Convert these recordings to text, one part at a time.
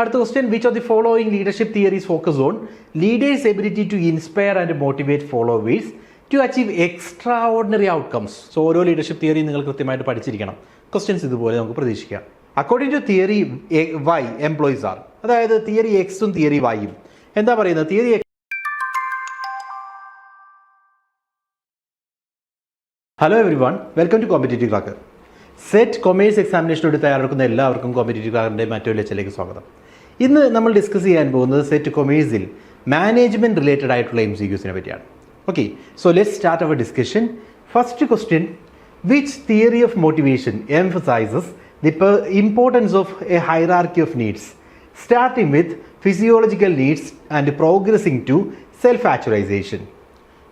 അടുത്ത question which of the following leadership theories focus on leaders ability to inspire and motivate followers to achieve extraordinary outcomes so ഓരോ leadership theory നിങ്ങൾ കൃത്യമായിട്ട് പഠിച്ചിരിക്കണം. Questions ഇതുപോലെ നമുക്ക് പ്രതീക്ഷിക്കാം. According to theory Y employees are അതായത് theory എക്സും theory വൈയും എന്താ പറയുന്നത്? Theory hello everyone welcome to competitive class SET commerce എക്സാമിനേഷനോട് തയ്യാറെടുക്കുന്ന എല്ലാവർക്കും കോമ്പറ്റേറ്റീവ് ക്ലാക്കറിന്റെ മറ്റൊരു ലക്ഷ്യത്തിലേക്ക് സ്വാഗതം. ഇന്ന് നമ്മൾ ഡിസ്കസ് ചെയ്യാൻ പോകുന്നത് സെറ്റ് കൊമേഴ്സിൽ മാനേജ്മെന്റ് റിലേറ്റഡ് ആയിട്ടുള്ള എം സി ക്യൂസിനെ പറ്റിയാണ്. Okay so let start our discussion first question which theory of motivation emphasises the importance of a hierarchy of needs starting with physiological needs and progressing to self actualisation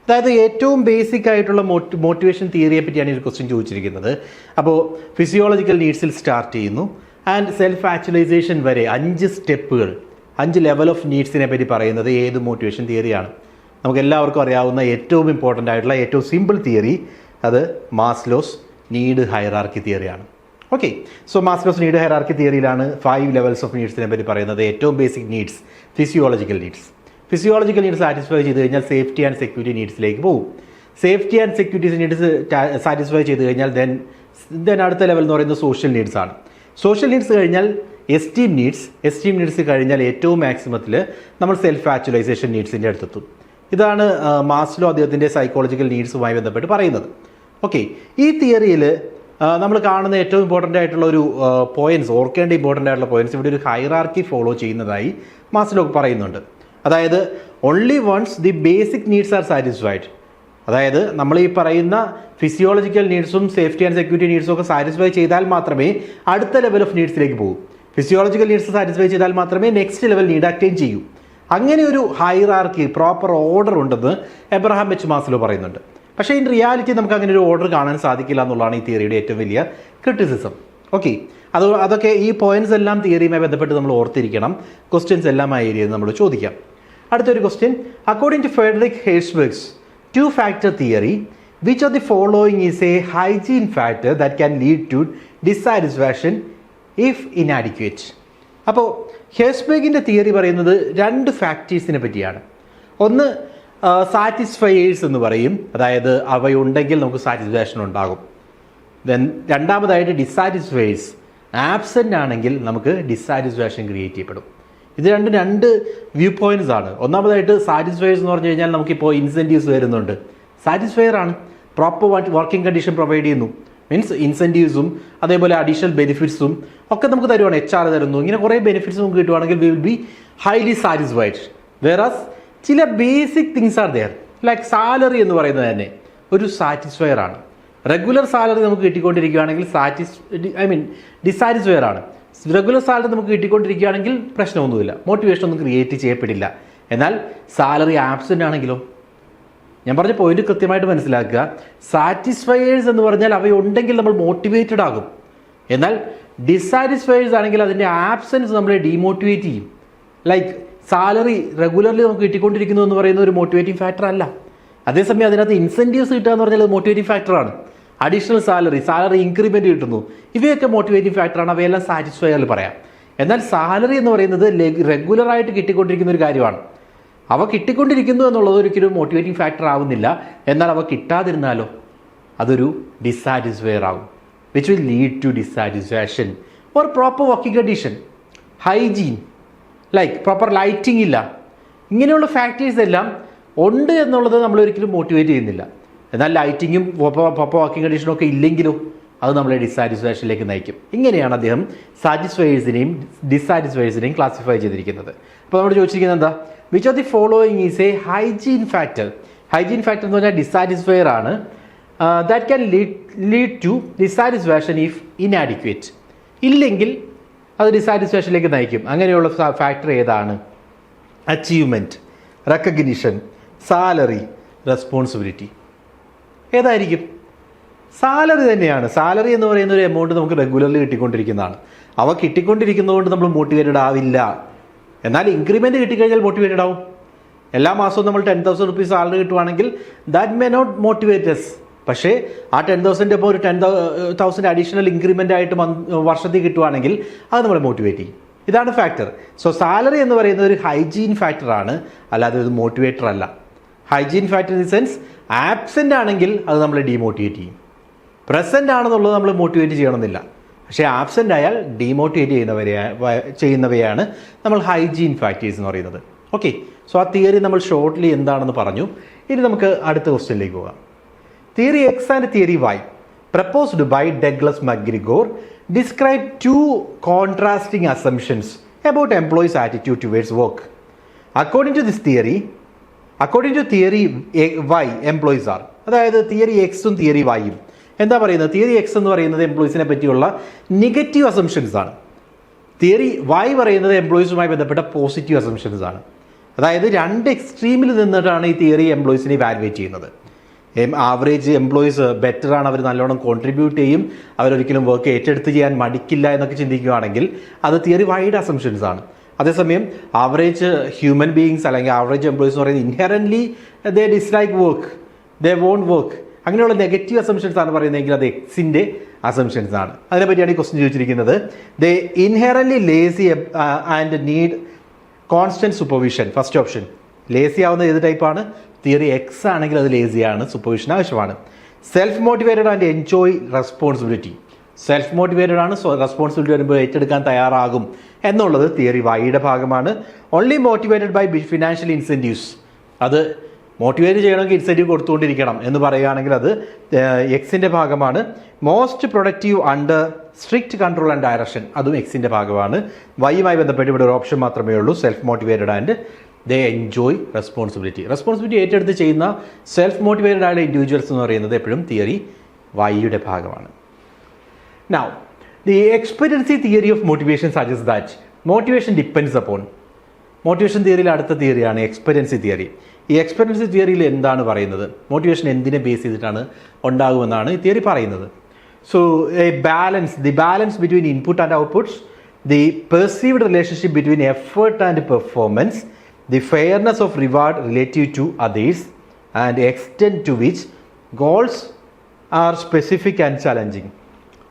അതായത് ഏറ്റവും basic ആയിട്ടുള്ള മോട്ടി motivation തിയറിയെ പറ്റിയാണ് ഈ ഒരു question ചോദിച്ചിരിക്കുന്നത്. അപ്പോൾ physiological നീഡ്സിൽ start ചെയ്യുന്നു. ആൻഡ് സെൽഫ് ആക്ച്വലൈസേഷൻ വരെ അഞ്ച് സ്റ്റെപ്പുകൾ അഞ്ച് ലെവൽ ഓഫ് നീഡ്സിനെ പറ്റി പറയുന്നത് ഏത് മോട്ടിവേഷൻ തിയറിയാണ് നമുക്ക് എല്ലാവർക്കും അറിയാവുന്ന ഏറ്റവും ഇമ്പോർട്ടന്റ് ആയിട്ടുള്ള ഏറ്റവും സിമ്പിൾ തിയറി അത് Maslow's need hierarchy തിയറിയാണ് okay so Maslow's need hierarchy തിയറിയിലാണ് five levels of നീഡ്സിനെ പറ്റി പറയുന്നത് ഏറ്റവും basic needs physiological needs physiological needs satisfy ചെയ്ത് കഴിഞ്ഞാൽ സേഫ്റ്റി ആൻഡ് സെക്യൂരിറ്റി നീഡ്സിലേക്ക് പോകും. Safety and security needs satisfy ചെയ്ത് കഴിഞ്ഞാൽ ദെൻ ദെൻ അടുത്ത ലെവൽ എന്ന് പറയുന്നത് സോഷ്യൽ നീഡ്സ് ആണ്. സോഷ്യൽ നീഡ്സ് കഴിഞ്ഞാൽ എസ്റ്റീം നീഡ്സ് എസ്റ്റീം നീഡ്സ് കഴിഞ്ഞാൽ ഏറ്റവും മാക്സിമത്തിൽ നമ്മൾ സെൽഫ് ആക്ച്വലൈസേഷൻ നീഡ്സിന്റെ അടുത്തെത്തും. ഇതാണ് മാസ്ലോ അദ്ദേഹത്തിന്റെ സൈക്കോളജിക്കൽ നീഡ്സുമായി ബന്ധപ്പെട്ട് പറയുന്നത്. ഓക്കെ ഈ തിയറിയിൽ നമ്മൾ കാണുന്ന ഏറ്റവും ഇമ്പോർട്ടന്റ് ആയിട്ടുള്ള ഒരു പോയിന്റ്സ് ഓർക്കേണ്ട ഇമ്പോർട്ടന്റ് ആയിട്ടുള്ള പോയിന്റ്സ് ഇവിടെ ഒരു ഹൈറാർക്കി ഫോളോ ചെയ്യുന്നതായി മാസ്ലോ പറയുന്നുണ്ട്. അതായത് only once the basic needs are satisfied അതായത് നമ്മൾ ഈ പറയുന്ന ഫിസിയോളജിക്കൽ നീഡ്സും സേഫ്റ്റി ആൻഡ് സെക്യൂരിറ്റി നീഡ്സും ഒക്കെ സാറ്റിസ്ഫൈ ചെയ്താൽ മാത്രമേ അടുത്ത ലെവൽ ഓഫ് നീഡ്സിലേക്ക് പോകൂ. ഫിസിയോളജിക്കൽ നീഡ്സ് സാറ്റിസ്ഫൈ ചെയ്താൽ മാത്രമേ നെക്സ്റ്റ് ലെവൽ നീഡ് അറ്റൈൻ ചെയ്യൂ. അങ്ങനെ ഒരു ഹൈറാർക്കി പ്രോപ്പർ ഓർഡർ ഉണ്ടെന്ന് എബ്രഹാം എച്ച് മാസ്ലോ പറയുന്നുണ്ട്. പക്ഷേ ഇൻ റിയാലിറ്റി നമുക്ക് അങ്ങനെ ഒരു ഓർഡർ കാണാൻ സാധിക്കില്ല എന്നുള്ളതാണ് ഈ തിയറിയുടെ ഏറ്റവും വലിയ ക്രിറ്റിസിസം ഓക്കെ അത് അതൊക്കെ ഈ പോയിന്റ്സ് എല്ലാം തിയറിയുമായി ബന്ധപ്പെട്ട് നമ്മൾ ഓർത്തിരിക്കണം. ക്വസ്റ്റ്യൻസ് എല്ലാം ആ ഏരിയയിൽ നമ്മൾ ചോദിക്കാം. അടുത്തൊരു question according to Frederick Herzberg's two factor theory which of the following is a hygiene factor that can lead to dissatisfaction if inadequate അപ്പോൾ ഹേഴ്സ്ബർഗിന്റെ തിയറി പറയുന്നത് രണ്ട് ഫാക്ടേഴ്സിനെ പറ്റിയാണ്. ഒന്ന് സാറ്റിസ്ഫയേഴ്സ് എന്ന് പറയും. അതായത് അവയുണ്ടെങ്കിൽ നമുക്ക് സാറ്റിസ്ഫാക്ഷൻ ഉണ്ടാകും. ദെൻ രണ്ടാമതായിട്ട് ഡിസാറ്റിസ്ഫയേഴ്സ് ആബ്സെന്റ് ആണെങ്കിൽ നമുക്ക് ഡിസാറ്റിസ്ഫാക്ഷൻ ക്രിയേറ്റ് ചെയ്യപ്പെടും. ഇത് രണ്ട് രണ്ട് വ്യൂ പോയിന്റ്സ് ആണ്. ഒന്നാമതായിട്ട് സാറ്റിസ്ഫയേഴ്സ് എന്ന് പറഞ്ഞു കഴിഞ്ഞാൽ നമുക്കിപ്പോൾ ഇൻസെന്റീവ്സ് വരുന്നുണ്ട്. സാറ്റിസ്ഫയർ ആണ്. പ്രോപ്പർ വർക്കിംഗ് കണ്ടീഷൻ പ്രൊവൈഡ് ചെയ്യുന്നു. മീൻസ് ഇൻസെന്റീവ്സും അതേപോലെ അഡീഷണൽ ബെനിഫിറ്റ്സും ഒക്കെ നമുക്ക് തരുവാണ്. എച്ച് ആർ തരുന്നു. ഇങ്ങനെ കുറേ ബെനിഫിറ്റ്സ് നമുക്ക് കിട്ടുവാണെങ്കിൽ we will be highly satisfied whereas ചില basic things are there like salary എന്ന് പറയുന്നത് തന്നെ ഒരു സാറ്റിസ്ഫയർ ആണ്. റെഗുലർ സാലറി നമുക്ക് കിട്ടിക്കൊണ്ടിരിക്കുകയാണെങ്കിൽ സാറ്റിസ് ഐ മീൻ ഡിസാറ്റിസ്ഫയർ ആണ്. റെഗുലർ സാലറി നമുക്ക് കിട്ടിക്കൊണ്ടിരിക്കുകയാണെങ്കിൽ പ്രശ്നമൊന്നുമില്ല. മോട്ടിവേഷൻ ഒന്നും ക്രിയേറ്റ് ചെയ്യപ്പെടില്ല. എന്നാൽ സാലറി ആബ്സെന്റ് ആണെങ്കിലോ? ഞാൻ പറഞ്ഞ പോയിന്റ് കൃത്യമായിട്ട് മനസ്സിലാക്കുക. സാറ്റിസ്ഫയേഴ്സ് എന്ന് പറഞ്ഞാൽ അവയുണ്ടെങ്കിൽ നമ്മൾ മോട്ടിവേറ്റഡ് ആകും. എന്നാൽ ഡിസാറ്റിസ്ഫയേഴ്സ് ആണെങ്കിൽ അതിന്റെ ആബ്സെൻസ് നമ്മളെ ഡീമോട്ടിവേറ്റ് ചെയ്യും. ലൈക്ക് സാലറി റെഗുലർലി നമുക്ക് കിട്ടിക്കൊണ്ടിരിക്കുന്നു എന്ന് പറയുന്ന ഒരു മോട്ടിവേറ്റിംഗ് ഫാക്ടർ അല്ല. അതേസമയം അതിനകത്ത് ഇൻസെന്റീവ്സ് കിട്ടുക എന്ന് പറഞ്ഞാൽ അത് മോട്ടിവേറ്റിംഗ് ഫാക്ടറാണ് അഡീഷണൽ സാലറി സാലറി ഇൻക്രിമെന്റ് കിട്ടുന്നു. ഇവയൊക്കെ മോട്ടിവേറ്റിംഗ് ഫാക്ടറാണ് അവയെല്ലാം സാറ്റിസ്ഫയറിൽ പറയാം. എന്നാൽ സാലറി എന്ന് പറയുന്നത് റെഗുലറായിട്ട് കിട്ടിക്കൊണ്ടിരിക്കുന്ന ഒരു കാര്യമാണ്. അവ കിട്ടിക്കൊണ്ടിരിക്കുന്നു എന്നുള്ളത് ഒരിക്കലും മോട്ടിവേറ്റിംഗ് ഫാക്ടർ ആവുന്നില്ല. എന്നാൽ അവ കിട്ടാതിരുന്നാലോ അതൊരു ഡിസാറ്റിസ്ഫയർ ആകും which will lead to dissatisfaction or proper working condition hygiene like proper lighting ഇല്ല. ഇങ്ങനെയുള്ള ഫാക്ടേഴ്സ് എല്ലാം ഉണ്ട് എന്നുള്ളത് നമ്മൾ ഒരിക്കലും മോട്ടിവേറ്റ് ചെയ്യുന്നില്ല. എന്നാൽ ലൈറ്റിങ്ങും പപ്പ വർക്കിംഗ് കണ്ടീഷനും ഒക്കെ ഇല്ലെങ്കിലും അത് നമ്മളെ ഡിസാറ്റിസ്ഫാക്ഷനിലേക്ക് നയിക്കും. ഇങ്ങനെയാണ് അദ്ദേഹം സാറ്റിസ്ഫയേഴ്സിനെയും ഡിസാറ്റിസ്ഫയേഴ്സിനെയും ക്ലാസിഫൈ ചെയ്തിരിക്കുന്നത്. അപ്പോൾ നമ്മൾ ചോദിച്ചിരിക്കുന്നത് എന്താ? Which of the following is a hygiene factor hygiene factor എന്ന് പറഞ്ഞാൽ ഡിസാറ്റിസ്ഫയർ ആണ്. That can lead lead to dissatisfaction if inadequate ഇല്ലെങ്കിൽ അത് ഡിസാറ്റിസ്ഫാക്ഷനിലേക്ക് നയിക്കും. അങ്ങനെയുള്ള ഫാക്ടർ ഏതാണ്? അച്ചീവ്മെന്റ് റെക്കഗ്നിഷൻ സാലറി റെസ്പോൺസിബിലിറ്റി ഏതായിരിക്കും? സാലറി തന്നെയാണ്. സാലറി എന്ന് പറയുന്ന ഒരു എമൗണ്ട് നമുക്ക് റെഗുലർലി കിട്ടിക്കൊണ്ടിരിക്കുന്നതാണ്. അവ കിട്ടിക്കൊണ്ടിരിക്കുന്നതുകൊണ്ട് നമ്മൾ മോട്ടിവേറ്റഡ് ആവില്ല. എന്നാൽ ഇൻക്രിമെന്റ് കിട്ടിക്കഴിഞ്ഞാൽ മോട്ടിവേറ്റഡ് ആവും. എല്ലാ മാസവും നമ്മൾ ടെൻ തൗസൻഡ് റുപ്പീസ് സാലറി കിട്ടുവാണെങ്കിൽ ദാറ്റ് മേ നോട്ട് മോട്ടിവേറ്റസ് പക്ഷേ ആ ടെൻ തൗസൻഡ് ഇപ്പോൾ ഒരു ടെൻ തൗസൻഡ് അഡീഷണൽ ഇൻക്രിമെന്റ് ആയിട്ട് വർഷത്തിൽ കിട്ടുവാണെങ്കിൽ അത് നമ്മളെ മോട്ടിവേറ്റ് ചെയ്യും. ഇതാണ് ഫാക്ടർ സോ സാലറി എന്ന് പറയുന്നത് ഒരു ഹൈജീൻ ഫാക്ടറാണ് അല്ലാതെ ഒരു മോട്ടിവേറ്റർ അല്ല. Hygiene factor in the sense absent ആണെങ്കിൽ അത് നമ്മൾ ഡീമോട്ടിവേറ്റ് ചെയ്യും. പ്രസന്റ് ആണെന്നുള്ളത് നമ്മൾ മോട്ടിവേറ്റ് ചെയ്യണമെന്നില്ല. പക്ഷേ ആബ്സെന്റ് ആയാൽ ഡീമോട്ടിവേറ്റ് ചെയ്യുന്നവരെ ചെയ്യുന്നവയാണ് നമ്മൾ ഹൈജീൻ ഫാക്ടേഴ്സ് എന്ന് പറയുന്നത്. ഓക്കെ സോ ആ തിയറി നമ്മൾ ഷോർട്ട്ലി എന്താണെന്ന് പറഞ്ഞു. ഇനി നമുക്ക് അടുത്ത ക്വസ്റ്റ്യനിലേക്ക് പോകാം. Theory X and theory Y proposed by Douglas McGregor describe two contrasting assumptions about employees attitude towards work according to this theory according to theory Y employees are അതായത് തിയറി എക്സും തിയറി വൈയും എന്താ പറയുന്നത്? തിയറി എക്സ് എന്ന് പറയുന്നത് എംപ്ലോയീസിനെ പറ്റിയുള്ള negative assumptions ആണ്. തിയറി വൈ പറയുന്നത് എംപ്ലോയീസുമായി ബന്ധപ്പെട്ട പോസിറ്റീവ് അസംഷൻസ് ആണ്. അതായത് രണ്ട് എക്സ്ട്രീമിൽ നിന്നിട്ടാണ് ഈ തിയറി എംപ്ലോയീസിനെ വാലുവേറ്റ് ചെയ്യുന്നത്. ആവറേജ് എംപ്ലോയീസ് ബെറ്റർ ആണ് അവർ നല്ലോണം കോൺട്രിബ്യൂട്ട് ചെയ്യും. അവരൊരിക്കലും വർക്ക് ഏറ്റെടുത്ത് ചെയ്യാൻ മടിക്കില്ല എന്നൊക്കെ ചിന്തിക്കുകയാണെങ്കിൽ അത് തിയറി വൈഡ് അസംഷൻസ് ആണ്. അതേസമയം ആവറേജ് ഹ്യൂമൻ ബീയിങ്സ് അല്ലെങ്കിൽ ആവറേജ് എംപ്ലോയീസ് എന്ന് പറയുന്നത് inherently they dislike work they won't work അങ്ങനെയുള്ള നെഗറ്റീവ് അസംഷൻസ് ആണ് പറയുന്നതെങ്കിൽ അത് എക്സിന്റെ അസംഷൻസ് ആണ്. അതിനെപ്പറ്റിയാണ് ഈ ക്വസ്റ്റ്യൻ ചോദിച്ചിരിക്കുന്നത്. They inherently lazy and need constant supervision first option lazy ആവുന്ന ഏത് ടൈപ്പാണ് തിയറി എക്സ് ആണെങ്കിൽ അത് ലേസിയാണ് സൂപ്പർവിഷൻ ആവശ്യമാണ്. Self motivated and enjoy responsibility self motivated ആണ് റെസ്പോൺസിബിലിറ്റി വരുമ്പോൾ ഏറ്റെടുക്കാൻ തയ്യാറാകും എന്നുള്ളത് തിയറി വൈയുടെ ഭാഗമാണ്. Only motivated by financial incentives അത് മോട്ടിവേറ്റ് ചെയ്യണമെങ്കിൽ ഇൻസെന്റീവ് കൊടുത്തുകൊണ്ടിരിക്കണം എന്ന് പറയുകയാണെങ്കിൽ അത് എക്സിന്റെ ഭാഗമാണ്. Most productive under strict control and direction അതും എക്സിന്റെ ഭാഗമാണ്. വൈയുമായി ബന്ധപ്പെട്ട് ഇവിടെ ഒരു ഓപ്ഷൻ മാത്രമേ ഉള്ളൂ self motivated and they enjoy responsibility responsibility ഏറ്റെടുത്ത് ചെയ്യുന്ന സെൽഫ് മോട്ടിവേറ്റഡ് ആയ ഇൻഡിവിജ്വൽസ് എന്ന് പറയുന്നത് എപ്പോഴും തിയറി വൈയുടെ ഭാഗമാണ്. Now, the expediency theory of motivation suggests that motivation depends upon motivation തിയറിയിൽ അടുത്ത തിയറിയാണ് എക്സ്പെരിയൻസി തിയറി ഈ എക്സ്പെരിയൻസി തിയറിയിൽ എന്താണ് പറയുന്നത്? മോട്ടിവേഷൻ എന്തിനെ ബേസ് ചെയ്തിട്ടാണ് ഉണ്ടാകുമെന്നാണ് ഈ തിയറി പറയുന്നത്. So a balance the balance between input and outputs the perceived relationship between effort and performance the fairness of reward relative to others and extent to which goals are specific and challenging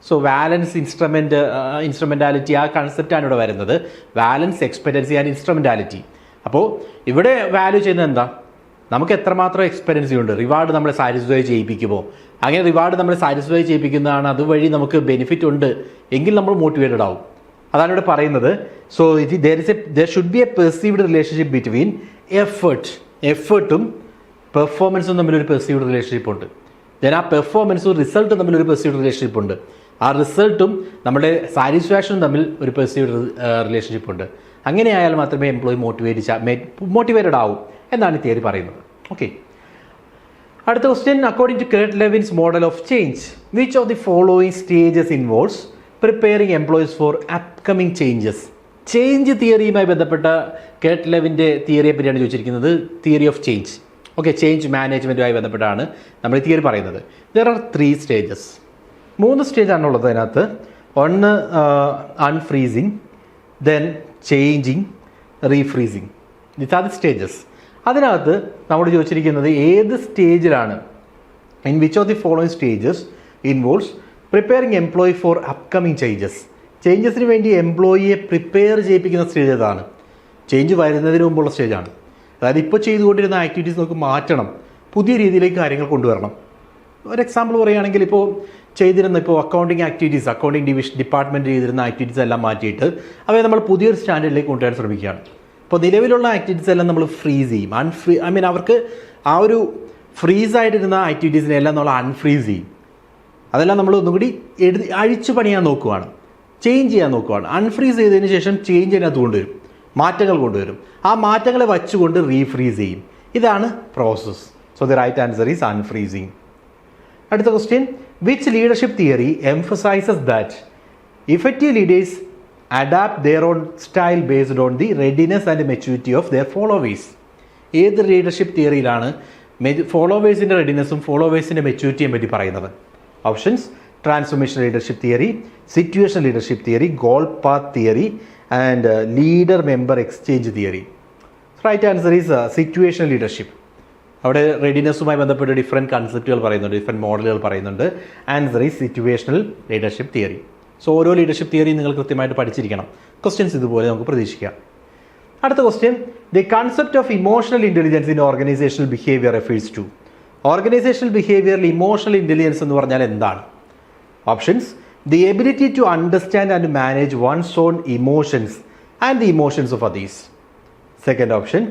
so valence instrument instrumentality ആ കൺസെപ്റ്റാണ് ഇവിടെ വരുന്നത്. വാലൻസ് എക്സ്പെരിയൻസി and instrumentality അപ്പോൾ ഇവിടെ value ചെയ്യുന്നത് എന്താ? നമുക്ക് എത്രമാത്രം എക്സ്പെരിയൻസി ഉണ്ട്? റിവാർഡ് നമ്മളെ സാറ്റിസ്ഫൈ ചെയ്യിപ്പിക്കുമോ? അങ്ങനെ റിവാർഡ് നമ്മളെ സാറ്റിസ്ഫൈ ചെയ്യിപ്പിക്കുന്നതാണ് അതുവഴി നമുക്ക് ബെനിഫിറ്റ് ഉണ്ട് എങ്കിൽ നമ്മൾ മോട്ടിവേറ്റഡ് ആവും. അതാണ് ഇവിടെ പറയുന്നത്. സോ ഇത് there is a there should be a perceived relationship between effort എഫേർട്ടും പെർഫോമൻസും തമ്മിലൊരു പെർസീവ്ഡ് റിലേഷൻഷിപ്പ് ഉണ്ട്. ദെൻ ആ പെർഫോമൻസും റിസൾട്ടും തമ്മിലൊരു പെർസീവ്ഡ് റിലേഷൻഷിപ്പ് ഉണ്ട്. ആ റിസൾട്ടും നമ്മുടെ സാറ്റിസ്ഫാക്ഷനും തമ്മിൽ ഒരു പെർസീവ്ഡ് റിലേഷൻഷിപ്പ് ഉണ്ട്. അങ്ങനെയായാൽ മാത്രമേ എംപ്ലോയി മോട്ടിവേറ്റ് മോട്ടിവേറ്റഡ് ആവും എന്നാണ് ഈ തിയറി പറയുന്നത്. ഓക്കെ അടുത്ത question according to Kurt Lewin's model of change which of the following stages involves preparing employees for upcoming changes change തിയറിയുമായി ബന്ധപ്പെട്ട കേട്ട് ലെവിന്റെ തിയറിയെ പറ്റിയാണ് ചോദിച്ചിരിക്കുന്നത്. Theory of change okay change മാനേജ്മെന്റുമായി ബന്ധപ്പെട്ടാണ് നമ്മൾ ഈ തിയറി പറയുന്നത്. ദർ ആർ ത്രീ സ്റ്റേജസ് മൂന്ന് സ്റ്റേജാണ് ഉള്ളത് അതിനകത്ത്. ഒന്ന് unfreezing then changing refreezing it's the stages അതിനകത്ത് നമ്മൾ ചോദിച്ചിരിക്കുന്നത് ഏത് സ്റ്റേജിലാണ് in which of the following stages involves preparing employee for upcoming changes ചേഞ്ചസിന് വേണ്ടി എംപ്ലോയിയെ പ്രിപ്പയർ ചെയ്യിപ്പിക്കുന്ന സ്റ്റേജ് ഏതാണ്? ചേഞ്ച് വരുന്നതിന് മുമ്പുള്ള സ്റ്റേജാണ് അതായത് ഇപ്പോൾ ചെയ്തുകൊണ്ടിരുന്ന ആക്ടിവിറ്റീസ് നമുക്ക് മാറ്റണം. പുതിയ രീതിയിലേക്ക് കാര്യങ്ങൾ കൊണ്ടുവരണം. ഒരു എക്സാമ്പിൾ പറയുകയാണെങ്കിൽ ഇപ്പോൾ ചെയ്തിരുന്ന ഇപ്പോൾ accounting activities accounting division department ചെയ്തിരുന്ന ആക്ടിവിറ്റീസ് എല്ലാം മാറ്റിയിട്ട് അവയെ നമ്മൾ പുതിയൊരു സ്റ്റാൻഡേർഡിലേക്ക് കൊണ്ടുവരാൻ ശ്രമിക്കുകയാണ്. അപ്പോൾ നിലവിലുള്ള ആക്ടിവിറ്റീസ് എല്ലാം നമ്മൾ ഫ്രീസ് ചെയ്യും. അൺഫ്രീ ഐ മീൻ അവർക്ക് ആ ഒരു ഫ്രീസ് ആയിട്ടിരുന്ന ആക്ടിവിറ്റീസിനെ എല്ലാം നമ്മൾ അൺഫ്രീസ് ചെയ്യും. അതെല്ലാം നമ്മൾ ഒന്നുകൂടി എഴുതി അഴിച്ചു പണിയാൻ നോക്കുവാണ്. ചേഞ്ച് ചെയ്യാൻ നോക്കുവാണ്. അൺഫ്രീസ് ചെയ്തതിന് ശേഷം ചേഞ്ച് അതിനകത്ത് കൊണ്ടുവരും. മാറ്റങ്ങൾ കൊണ്ടുവരും. ആ മാറ്റങ്ങളെ വച്ചുകൊണ്ട് റീഫ്രീസ് ചെയ്യും. ഇതാണ് process so the right answer is unfreezing അടുത്ത question which leadership theory emphasises that effective leaders adapt their own style based on the readiness and maturity of their followers ഏത് ലീഡർഷിപ്പ് തിയറിയിലാണ് ഫോളോവേഴ്സിന്റെ റെഡിനെസ്സും ഫോളോവേഴ്സിന്റെ മെച്യൂരിറ്റിയും പറ്റി പറയുന്നത്? Options transformation leadership theory situation leadership theory goal path theory and leader member exchange theory right answer is situation leadership അവിടെ റെഡിനെസ്സുമായി ബന്ധപ്പെട്ട് ഡിഫറെന്റ് കൺസെപ്റ്റുകൾ പറയുന്നുണ്ട് ഡിഫറെന്റ് മോഡലുകൾ പറയുന്നുണ്ട് answer is situational leadership theory so ഓരോ ലീഡർഷിപ്പ് തിയറിയും നിങ്ങൾ കൃത്യമായിട്ട് പഠിച്ചിരിക്കണം. ക്വസ്റ്റ്യൻസ് ഇതുപോലെ നമുക്ക് പ്രതീക്ഷിക്കാം. അടുത്ത question the concept of emotional intelligence in organisational behaviour refers to organisational ബിഹേവിയറിൽ emotional intelligence എന്ന് പറഞ്ഞാൽ എന്താണ്? Options the ability to understand and manage one's own emotions and the emotions of others second option,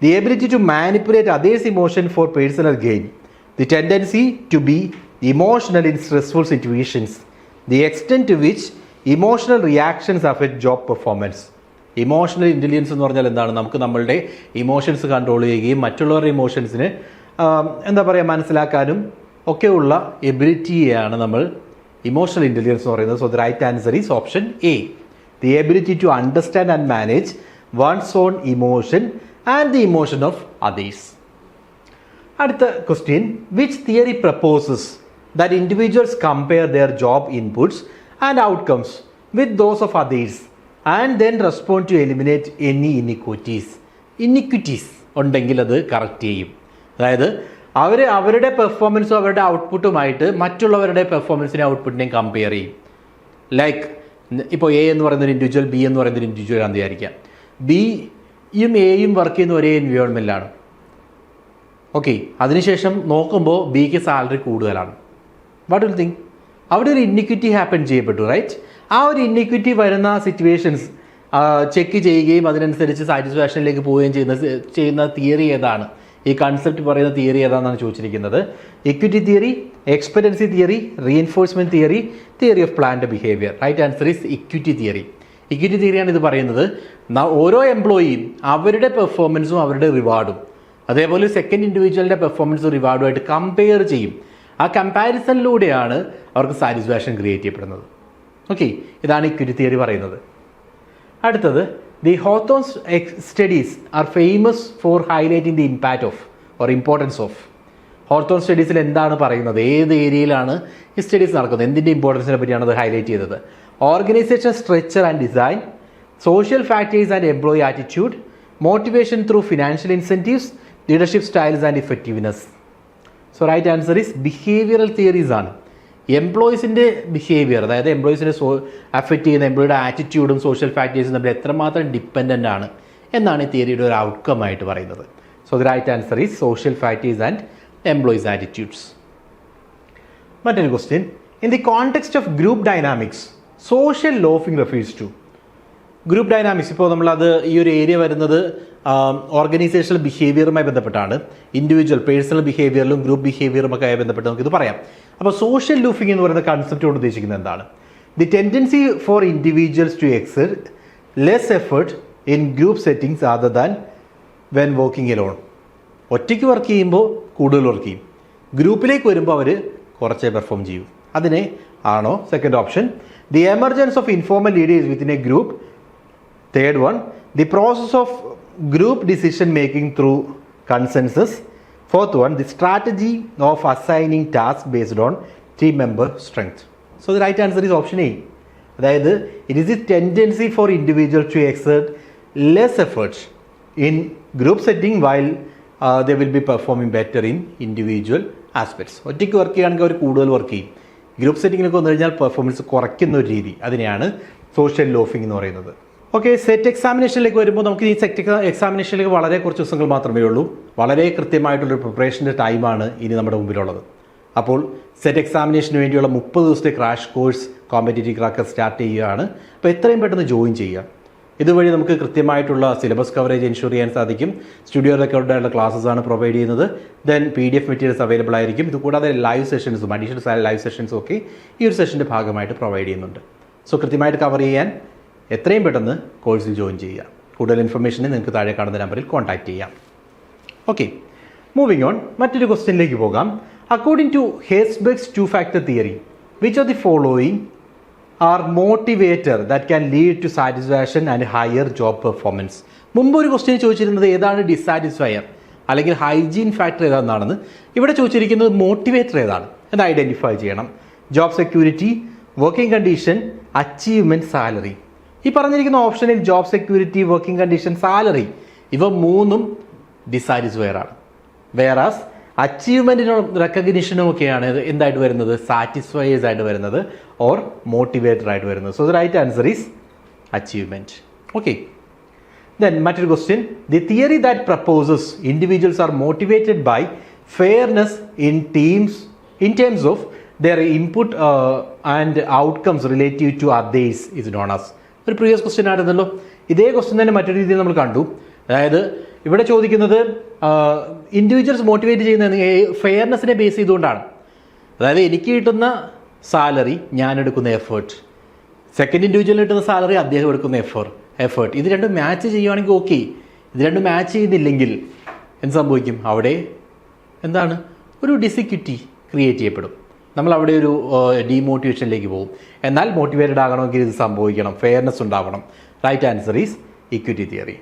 the ability to manipulate others' emotion for personal gain. The tendency to be emotional in stressful situations. The extent to which emotional reactions affect job performance emotional intelligence എന്ന് പറഞ്ഞാൽ എന്താണ് നമുക്ക് നമ്മളുടെ emotions control ചെയ്യുകയും മറ്റുള്ളവരുടെ ഇമോഷൻസിന് എന്താ പറയുക മനസ്സിലാക്കാനും ഒക്കെയുള്ള എബിലിറ്റിയാണ് നമ്മൾ ഇമോഷണൽ ഇന്റലിജൻസ് എന്ന് പറയുന്നത് so the right answer is option A the ability to understand and manage one's own emotion and the emotion of others അടുത്ത question which theory proposes that individuals compare their job inputs and outcomes with those of others and then respond to eliminate any inequities inequities ഉണ്ടെങ്കിൽ അത് correct ചെയ്യും. അതായത് അവർ അവരുടെ പെർഫോമൻസും അവരുടെ ഔട്ട്പുട്ടുമായിട്ട് മറ്റുള്ളവരുടെ പെർഫോമൻസിനെ ഔട്ട്പുട്ടിനെയും കമ്പയർ ചെയ്യും. ലൈക്ക് ഇപ്പോൾ എ എന്ന് പറയുന്ന ഒരു ഇൻഡിവിജ്വൽ ബി എന്ന് പറയുന്ന ഒരു ഇൻഡിവിജ്വൽ ആണെന്ന് വിചാരിക്കാം ബിയും എയും വർക്ക് ചെയ്യുന്ന ഒരേ എൻവയോൺമെന്റിലാണ് ഓക്കെ അതിനുശേഷം നോക്കുമ്പോൾ ബിക്ക് സാലറി കൂടുതലാണ്. വാട്ട് വിൽ തിങ്ക് അവിടെ ഒരു ഇന്നിക്വിറ്റി ഹാപ്പൻ ചെയ്യപ്പെട്ടു റൈറ്റ് ആ ഒരു ഇന്നിക്വിറ്റി വരുന്ന സിറ്റുവേഷൻസ് ചെക്ക് ചെയ്യുകയും അതിനനുസരിച്ച് സാറ്റിസ്ഫാക്ഷനിലേക്ക് പോവുകയും ചെയ്യുന്ന ചെയ്യുന്ന തിയറി ഏതാണ്? ഈ കൺസെപ്റ്റ് പറയുന്ന തിയറി ഏതാണെന്നാണ് ചോദിച്ചിരിക്കുന്നത്. Equity theory expectancy theory reinforcement theory theory of planned behaviour right answer is equity theory equity തിയറിയാണ് ഇത് പറയുന്നത്. ഓരോ എംപ്ലോയിയും അവരുടെ പെർഫോമൻസും അവരുടെ റിവാർഡും അതേപോലെ സെക്കൻഡ് ഇൻഡിവിജ്വലിന്റെ പെർഫോമൻസ് റിവാർഡുമായിട്ട് കമ്പയർ ചെയ്യും. ആ കമ്പാരിസണിലൂടെയാണ് അവർക്ക് സാറ്റിസ്ഫാക്ഷൻ ക്രിയേറ്റ് ചെയ്യപ്പെടുന്നത്. ഓക്കെ ഇതാണ് ഇക്വിറ്റി തിയറി പറയുന്നത്. അടുത്തത് the Hawthorne's studies are famous for highlighting the impact of or importance of ഹോർത്തോൺ സ്റ്റഡീസിൽ എന്താണ് പറയുന്നത്? ഏത് ഏരിയയിലാണ് ഈ സ്റ്റഡീസ് നടക്കുന്നത്? എന്തിന്റെ ഇമ്പോർട്ടൻസിനെ പറ്റിയാണ് അത് ഹൈലൈറ്റ് ചെയ്തത്? Organisation structure and design social factors and employee attitude motivation through financial incentives leadership styles and effectiveness so right answer is behavioural theories ആണ്. എംപ്ലോയീസിന്റെ ബിഹേവിയർ അതായത് എംപ്ലോയീസിനെ സോ അഫക്റ്റ് ചെയ്യുന്ന എംപ്ലോയിയുടെ ആറ്റിറ്റ്യൂഡും സോഷ്യൽ ഫാക്ടേഴ്സും തമ്മിൽ എത്രമാത്രം ഡിപ്പെൻഡന്റ് ആണ് എന്നാണ് ഈ തിയറിയുടെ ഒരു ഔട്ട്കം ആയിട്ട് പറയുന്നത്. So the right answer is social factors and employees attitudes മറ്റൊരു question in the context of group dynamics social loafing refers to group dynamics ഇപ്പോൾ നമ്മളത് ഈ ഒരു ഏരിയ വരുന്നത് ഓർഗനൈസേഷണൽ ബിഹേവിയറുമായി ബന്ധപ്പെട്ടാണ്. ഇൻഡിവിജ്വൽ പേഴ്സണൽ ബിഹേവിയറിലും ഗ്രൂപ്പ് ബിഹേവിയറും ഒക്കെ ആയി ബന്ധപ്പെട്ട് നമുക്കിത് പറയാം. അപ്പോൾ സോഷ്യൽ ലൂഫിംഗ് എന്ന് പറയുന്ന കൺസെപ്റ്റ് കൊണ്ട് ഉദ്ദേശിക്കുന്നത് എന്താണ്? The tendency for individuals to exert less effort in group settings other than when working alone ഒറ്റയ്ക്ക് വർക്ക് ചെയ്യുമ്പോൾ കൂടുതൽ വർക്ക് ചെയ്യും. ഗ്രൂപ്പിലേക്ക് വരുമ്പോൾ അവർ കുറച്ചേ പെർഫോം ചെയ്യൂ. അതിനെ ആണോ? Second option the emergence of informal leaders within a group third one the process of group decision making through consensus fourth one the strategy of assigning task based on team member strength so the right answer is option A അതായത് it is the tendency for individual to exert less efforts in group setting while they will be performing better in individual aspects ഒറ്റയ്ക്ക് work ചെയ്യുകയാണെങ്കിൽ അവർ കൂടുതൽ work ചെയ്യും. Group സെറ്റിങ്ങിലൊക്കെ വന്നു കഴിഞ്ഞാൽ performance കുറയ്ക്കുന്ന ഒരു രീതി. അതിനെയാണ് സോഷ്യൽ ലോഫിംഗ് എന്ന് പറയുന്നത്. ഓക്കെ സെറ്റ് എക്സാമിനേഷനിലേക്ക് വരുമ്പോൾ നമുക്ക് ഈ സെറ്റ് എക്സാമിനേഷനിലേക്ക് വളരെ കുറച്ച് ദിവസങ്ങൾ മാത്രമേ ഉള്ളൂ. വളരെ കൃത്യമായിട്ടുള്ളൊരു പ്രിപ്പറേഷന്റെ ടൈമാണ് ഇനി നമ്മുടെ മുമ്പിലുള്ളത്. അപ്പോൾ സെറ്റ് എക്സാമിനേഷന് വേണ്ടിയുള്ള മുപ്പത് ദിവസത്തെ crash course competitive cracker start ചെയ്യുകയാണ്. അപ്പോൾ എത്രയും പെട്ടെന്ന് ജോയിൻ ചെയ്യുക. ഇതുവഴി നമുക്ക് കൃത്യമായിട്ടുള്ള സിലബസ് കവറേജ് എൻഷുർ ചെയ്യാൻ സാധിക്കും. സ്റ്റുഡിയോ റെക്കോർഡായിട്ടുള്ള ക്ലാസ്സസ് ആണ് പ്രൊവൈഡ് ചെയ്യുന്നത്. Then P D F materials available ആയിരിക്കും ഇതുകൂടാതെ ലൈവ് സെഷൻസും അഡീഷണൽ ലൈവ് സെഷൻസും ഒക്കെ ഈ ഒരു സെഷന്റെ ഭാഗമായിട്ട് പ്രൊവൈഡ് ചെയ്യുന്നുണ്ട്. സോ കൃത്യമായിട്ട് കവർ ചെയ്യാൻ എത്രയും പെട്ടെന്ന് കോഴ്സിൽ ജോയിൻ ചെയ്യുക. കൂടുതൽ ഇൻഫർമേഷന് നിങ്ങൾക്ക് താഴെ കാണുന്ന നമ്പറിൽ കോൺടാക്റ്റ് ചെയ്യാം. ഓക്കെ മൂവിങ് ഓൺ മറ്റൊരു ക്വസ്റ്റ്യനിലേക്ക് പോകാം. According to Herzberg's two factor theory which of the following are motivator that can lead to satisfaction and higher job performance മുമ്പ് ഒരു ക്വസ്റ്റ്യൻ ചോദിച്ചിരുന്നത് ഏതാണ് ഡിസാറ്റിസ്ഫയർ അല്ലെങ്കിൽ ഹൈജീൻ ഫാക്ടർ ഏതാണെന്നാണെന്ന്. ഇവിടെ ചോദിച്ചിരിക്കുന്നത് മോട്ടിവേറ്റർ ഏതാണ്? എന്ന് ഐഡന്റിഫൈ ചെയ്യണം. Job security working condition achievement salary ഈ പറഞ്ഞിരിക്കുന്ന ഓപ്ഷനിൽ job security working condition salary ഇവ മൂന്നും ഡിസാറ്റിസ്ഫയർ ആണ്. വേറാസ് അച്ചീവ്മെന്റിനും റെക്കഗ്നീഷനും ഒക്കെയാണ് എന്തായിട്ട് വരുന്നത്? സാറ്റിസ്ഫൈസ് ആയിട്ട് വരുന്നത്. ഓർ മോട്ടിവേറ്റഡ് ആയിട്ട് വരുന്നത്. So the right answer is achievement okay then മറ്റൊരു question the theory that proposes individuals are motivated by fairness in teams in terms of their input and outcomes relative to others is known as ഒരു previous question ആയിരുന്നല്ലോ. ഇതേ question തന്നെ മറ്റൊരു രീതിയിൽ നമ്മൾ കണ്ടു. അതായത് ഇവിടെ ചോദിക്കുന്നത് ഇൻഡിവിജ്വൽസ് മോട്ടിവേറ്റ് ചെയ്യുന്ന ഫെയർനെസ്സിനെ ബേസ് ചെയ്തുകൊണ്ടാണ്. അതായത് എനിക്ക് കിട്ടുന്ന സാലറി ഞാൻ എടുക്കുന്ന എഫേർട്ട് സെക്കൻഡ് ഇൻഡിവിജ്വലിന് കിട്ടുന്ന സാലറി അദ്ദേഹം എടുക്കുന്ന എഫേർട്ട് എഫേർട്ട് ഇത് രണ്ടും മാച്ച് ചെയ്യുവാണെങ്കിൽ ഓക്കെ ഇത് രണ്ടും മാച്ച് ചെയ്യുന്നില്ലെങ്കിൽ എന്ത് സംഭവിക്കും? അവിടെ എന്താണ്? ഒരു ഡിസിക്യൂറ്റി ക്രിയേറ്റ് ചെയ്യപ്പെടും. നമ്മൾ അവിടെ ഒരു ഡീമോട്ടിവേഷനിലേക്ക് പോകും. എന്നാൽ മോട്ടിവേറ്റഡ് ആകണമെങ്കിൽ ഇത് സംഭവിക്കണം. ഫെയർനെസ് ഉണ്ടാവണം. Right answer is equity theory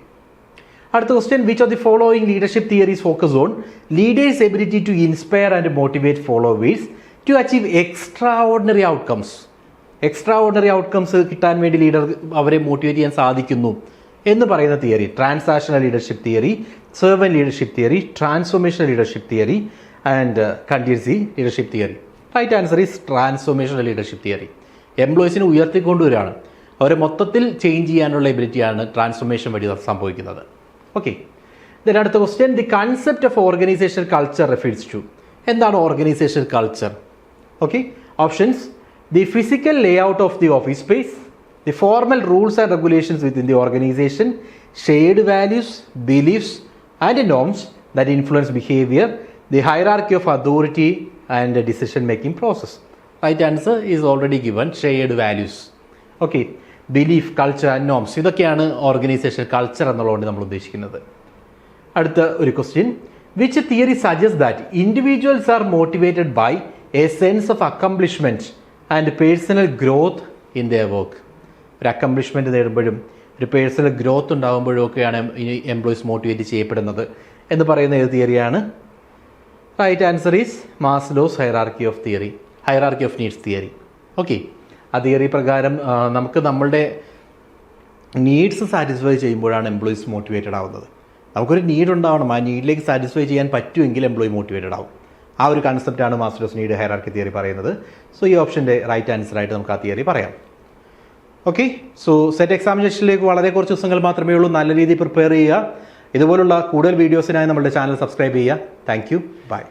അടുത്ത question which of the following leadership theories focus on leaders ability to inspire and motivate followers to achieve extraordinary outcomes extraordinary outcomes കിട്ടാൻ വേണ്ടി ലീഡർ അവരെ മോട്ടിവേറ്റ് ചെയ്യാൻ സാധിക്കുന്നു എന്ന് പറയുന്ന theory transactional leadership theory servant leadership theory transformational leadership theory and contingency leadership theory right answer is transformational leadership theory എംപ്ലോയീസിനെ ഉയർത്തിക്കൊണ്ടുവരികയാണ്. അവരെ മൊത്തത്തിൽ ചേഞ്ച് ചെയ്യാനുള്ള എബിലിറ്റിയാണ് ട്രാൻസ്ഫോർമേഷൻ വഴി സംഭവിക്കുന്നത്. ഓക്കെ ഇതിന്റെ അടുത്ത question the concept of organisation culture refers to എന്താണ് organisation culture okay options the physical layout of the office space the formal rules and regulations within the organisation shared values beliefs and norms that influence behaviour the hierarchy of authority and decision making process right answer is already given shared values okay belief culture and norms. ഇതൊക്കെയാണ് organisation culture എന്നുള്ളതുകൊണ്ട് നമ്മൾ ഉദ്ദേശിക്കുന്നത്. അടുത്ത ഒരു question. Which theory suggest that individuals are motivated by a sense of accomplishment and personal growth in the work ഒരു accomplishment നേടുമ്പോഴും ഒരു personal growth ഉണ്ടാകുമ്പോഴും ഒക്കെയാണ് എംപ്ലോയീസ് മോട്ടിവേറ്റ് ചെയ്യപ്പെടുന്നത് എന്ന് പറയുന്ന ഏത് തിയറിയാണ് right answer is Maslow's hierarchy of theory hierarchy of needs theory okay ആ theory പ്രകാരം നമുക്ക് നമ്മളുടെ നീഡ്സ് സാറ്റിസ്ഫൈ ചെയ്യുമ്പോഴാണ് എംപ്ലോയീസ് മോട്ടിവേറ്റഡ് ആവുന്നത്. നമുക്കൊരു നീഡ് ഉണ്ടാവണം. ആ നീഡിലേക്ക് സാറ്റിസ്ഫൈ ചെയ്യാൻ പറ്റുമെങ്കിൽ എംപ്ലോയി മോട്ടിവേറ്റഡ് ആവും. ആ ഒരു കൺസെപ്റ്റാണ് മാസ്റ്റേഴ്സ് നീഡ് ഹൈറാർക്കി തിയറി പറയുന്നത്. സോ ഈ ഓപ്ഷന്റെ റൈറ്റ് ആൻസർ ആയിട്ട് നമുക്ക് ആ തിയറി പറയാം. ഓക്കെ സോ സെറ്റ് എക്സാമിനേഷനിലേക്ക് വളരെ കുറച്ച് ദിവസങ്ങൾ മാത്രമേ ഉള്ളൂ. നല്ല രീതിയിൽ പ്രിപ്പയർ ചെയ്യുക. ഇതുപോലുള്ള കൂടുതൽ വീഡിയോസിനായി നമ്മുടെ ചാനൽ സബ്സ്ക്രൈബ് ചെയ്യുക. Thank you bye